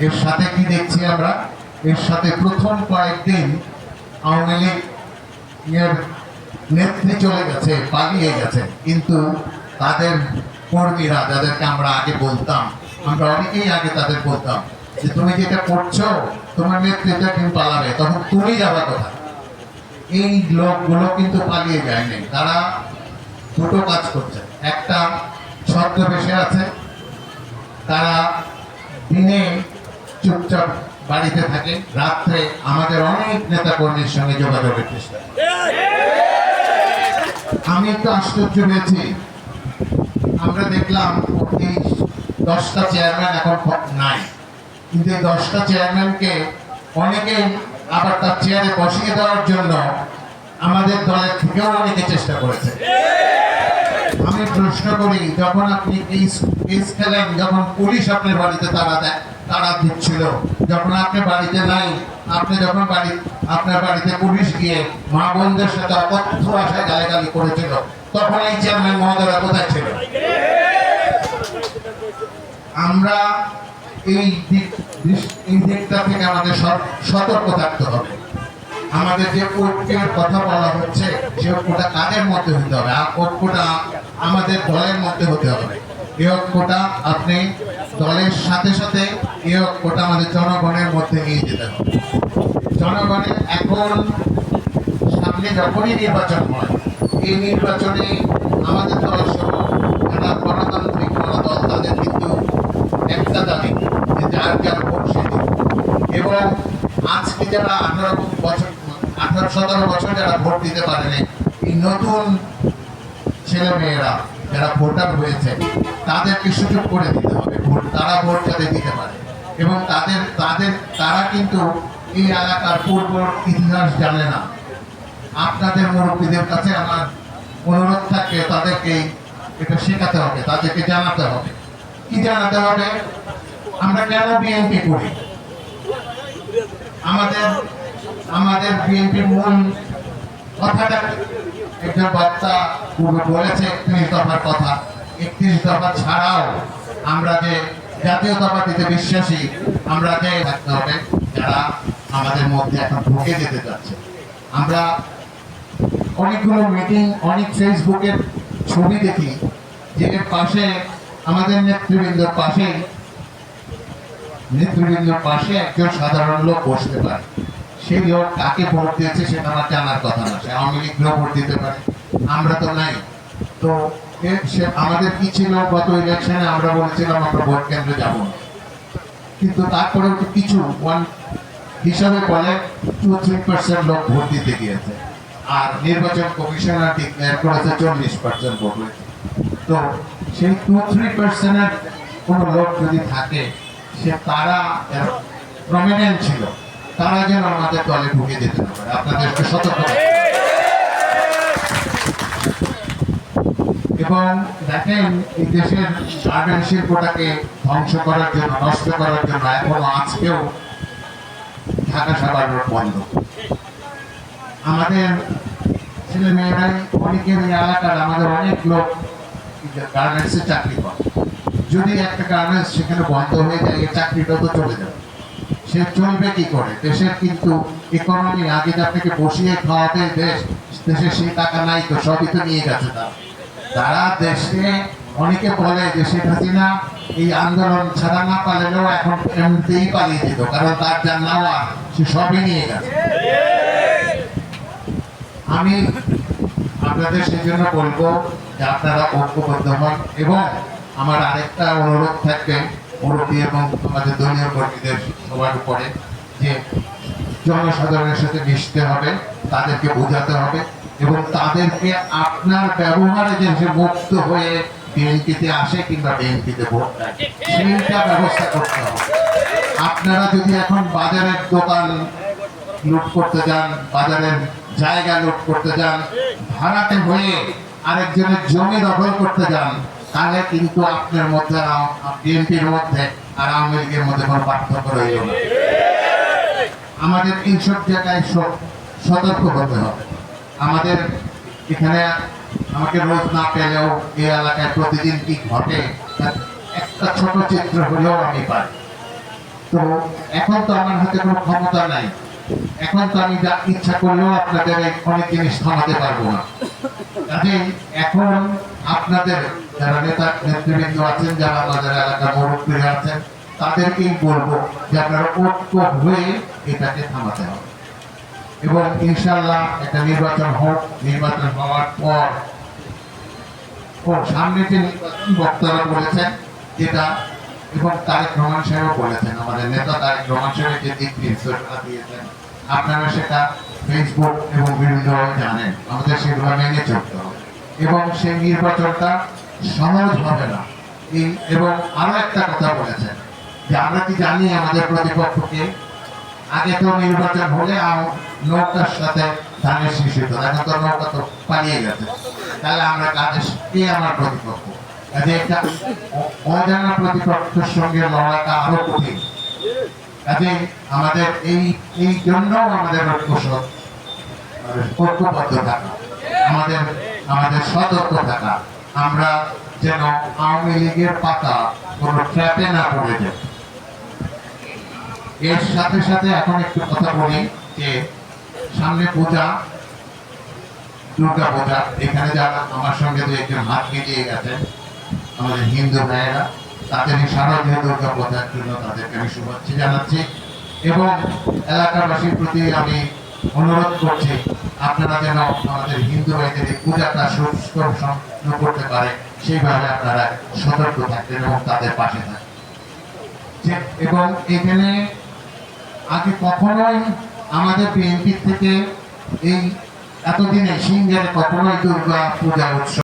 এর সাথে কি দেখছি আমরা? এর সাথে প্রথম কয়েকদিন আওয়ামী লীগ এর নেত্রী চলে গেছে, পালিয়ে গেছে। কিন্তু তাদের কর্মীরা, যাদেরকে আমরা আগে বলতাম, আমরা অনেকেই আগে তাদের বলতাম যে, তুমি যেটা করছ, তোমার নেতৃত্ব কিন্তু পালাবে, তখন তুমি যাবা কোথায়? এই লোকগুলো কিন্তু পালিয়ে যায়নি। তারা দুটো কাজ করছে। একটা ছদ্মবেশে আছে, তারা দিনে চুপচাপ বাড়িতে থাকে। রাত্রে আমাদের অনেক নেতা কর্মীর সঙ্গে যোগাযোগের চেষ্টা আমি একটু আশ্চর্য হয়েছি। আমরা দেখলাম এই দশটা চেয়ারম্যান এখন নাই। কিন্তু এই দশটা চেয়ারম্যানকে অনেকেই আবার তার চেয়ারে বসিয়ে দেওয়ার জন্য আমাদের দলের থেকেও অনেকে চেষ্টা করেছে। আমি প্রশ্ন করি, যখন আপনি এই খেলেন যখন পুলিশ আপনার বাড়িতে তারা দেয় তারা দিচ্ছিল। যখন আপনি বাড়িতে নাই, আপনি যখন বাড়ি আপনার বাড়িতে পুলিশ গিয়ে মা বোনদের সাথে অকথ্য ভাষায় গালাগালি করেছিল, তখন এই চেয়ারম্যান মহোদয়রা কোথায় ছিল? আমরা এই দিক এই দিকটা থেকে আমাদের সত- সতর্ক থাকতে হবে। আমাদের যে ঐক্যের কথা বলা হচ্ছে, সে ঐক্যটা কাদের মধ্যে হতে হবে? আর ঐক্যটা আমাদের দলের মধ্যে হতে হবে। এই কোটা আপনি দলের সাথে সাথে এই কোটা আমাদের জনগণের মধ্যে নিয়ে যেতে হবে জনগণের এখন সামনে যখনই নির্বাচন হয়, এই নির্বাচনে আমাদের দল সহ যারা গণতান্ত্রিক গণদল তাদের কিন্তু একটা দাবি যে যার যার ভোট। এবং আজকে যারা আঠারো বছর, আঠারো সতেরো বছর যারা ভোট দিতে পারেনি, এই নতুন ছেলে মেয়েরা যারা ভোটার হয়েছে তাদেরকে সুযোগ করে দিতে হবে। ভোট, তারা ভোট যাতে দিতে পারে। এবং তাদের তাদের, তারা কিন্তু এই এলাকার পূর্ব ইতিহাস জানে না। আপনাদের মুরব্বীদের কাছে আমার অনুরোধ থাকবে, তাদেরকে এটা শেখাতে হবে, তাদেরকে জানাতে হবে। কি জানাতে হবে? আমরা কেন বিএনপি করি? আমাদের আমাদের বিএনপির মূল কথাটা একজন বক্তা বলেছে, একত্রিশ দফার কথা। একত্রিশ দফা ছাড়াও আমরা যে বিশ্বাসী, আমরা যে থাকতে হবে, যারা আমাদের মধ্যে এখন ঢুকে যেতে চাচ্ছে আমরা অনেকগুলো মিটিং অনেক ফেসবুকের ছবি দেখি, যে পাশে আমাদের নেতৃবৃন্দর পাশে নেতৃবৃন্দর পাশে একজন সাধারণ লোক বসতে পারে। সেই লোক কাকে ভোট দিয়েছে সেটা আমার জানার কথা না, সে আওয়ামী লীগকেও ভোট দিতে পারে। আমরা তো নাই। তো সে আমাদের কি ছিল গত ইলেকশনে আমরা বলেছিলাম আমরা ভোট কেন্দ্রে যাব না। কিন্তু তারপরেও তো কিছু ওয়ান হিসাবে বলে টু থ্রি পার্সেন্ট লোক ভোট দিতে গিয়েছে। আর নির্বাচন কমিশনার ডিক্লেয়ার করেছে চল্লিশ পার্সেন্ট ভোট হয়েছে। তো সেই টু থ্রি পার্সেন্টের কোনো লোক যদি থাকে, সে তারা প্রমিনেন্ট ছিল। তারা যেন আমাদের দলে ঢুকে যেতে পারে। আপনাদেরকে সতর্ক এবং দেখেন, এই দেশের গার্মেন্ট শিল্পটাকে ধ্বংস করার জন্য, নষ্ট করার জন্য এখনও আজকেও ঢাকা সাগর বন্ধ। আমাদের ছেলে মেয়েরাই অনেকের এই এলাকার, আমাদের অনেক লোক গার্মেন্টসে চাকরি করে। যদি একটা গার্মেন্টস সেখানে বন্ধ হয়ে যায় এই চাকরিটা তো চলে যাবে। সে চলবে কি করে? দেশের কিন্তু ইকোনমি আগে থেকে বসিয়ে খাওয়াতে দেশ, দেশে সেই টাকা নাই তো সবই তো নিয়ে গেছে তারা। তারা দেশে অনেকে বলে যে শেখ হাসিনা এই আন্দোলন ছাড়া না পারলেও এখন এমনিতেই পালিয়ে যেত, কারণ তার যা নেওয়া, সে সবই নিয়ে গেছে। আমি আপনাদের সেই জন্য বলব যে আপনারা ঐক্যবদ্ধ হন এবং আমার আরেকটা অনুরোধ থাকবে। মুরব্বী এবং আমাদের দলীয় কর্মীদের সবার উপরে যে জনসাধারণের সাথে মিশতে হবে, তাদেরকে বোঝাতে হবে এবং তাদেরকে আপনার ব্যবহারে যে সে মুক্ত হয়ে বিএনপিতে আসে কিংবা বিএনপিতে ভোট দেয়, সেইটা ব্যবস্থা করতে হবে। আপনারা যদি এখন বাজারের দোকান লুট করতে যান, বাজারের জায়গা লুট করতে যান ভাড়াতে হয়ে আরেকজনের জমি দখল করতে যান তাহলে কিন্তু আপনার মধ্যে বিএনপির মধ্যে আর আওয়ামী লীগের মধ্যে কোনো পার্থক্য রইল না। আমাদের এইসব জায়গায় সতর্ক হতে হবে। আমাদের এখানে আমাকে রোজ না পেলেও এই এলাকায় প্রতিদিন কি ঘটে একটা ছোট চিত্র হলেও আমি পাই। তো এখন তো আমার হাতে কোনো ক্ষমতা নাই। এখন তো আমি যা ইচ্ছা করলেও আপনাদের অনেক জিনিস থামাতে পারব না। কাজেই এখন আপনাদের যারা নেতা নেতৃবৃন্দ আছেন, যারা আমাদের এলাকার মুরব্বীরা আছেন, তাদেরকেই বলব যে আপনারা ঐক্য হয়ে এটাকে থামাতে হবে। এবং ইনশাল্লাহ একটা নির্বাচন হোক, নির্বাচন হওয়ার পর ও সামনে যে নির্বাচন বক্তারা বলেছেন, যেটা এবং তারেক রহমান সাহেবও বলেছেন, আমাদের নেতা তারেক রহমান সাহেব যে দিক নির্দেশনা দিয়েছেন, আপনারা সেটা ফেসবুক এবং বিভিন্নভাবে জানেন, আমাদের সেগুলো মেনে চলতে হবে। এবং সেই নির্বাচনটা সহজ হবে না। এবং আরও একটা কথা বলেছেন যে, আমরা কি জানি আমাদের প্রতিপক্ষকে? আগে তো নির্বাচন হলে আম- নৌকার সাথে ধানের শীষ হতো এখন তো নৌকা তো পালিয়ে গেছে। তাহলে আমরা কাজে কে আমার প্রতিপক্ষ? কাজে একটা অজানা প্রতিপক্ষের সঙ্গে লড়াটা আরও কঠিন। কাজে আমাদের এই এই জন্য আমাদের ঐক্যবদ্ধ থাকা। আমাদের আমাদের সতর্ক থাকা। আমরা যেন আওয়ামী লীগের পাতা কোনো ট্র্যাপে না পড়ে যায়। এর সাথে সাথে এখন একটু কথা বলি যে, সামনে পূজা, দুর্গা পূজা, এখানে যারা আমার সঙ্গে দু একজন হাত মিলিয়ে গেছেন, আমাদের হিন্দু ভাইয়েরা, তাদের এই শারদীয় দুর্গা পূজার জন্য তাদেরকে আমি শুভেচ্ছা জানাচ্ছি এবং এলাকাবাসীর প্রতি আমি অনুরোধ করছি আপনারা যেন আমাদের হিন্দু ভাইদের পূজাটা সম্পন্ন করতে পারে, সেইভাবে আপনারা সতর্ক থাকবেন এবং তাদের পাশে থাকবেন। এবং এখানে আগে কখনোই আমাদের বিএনপি থেকে এই এতদিনে সিংহের কখনোই দুর্গা পূজা উৎসব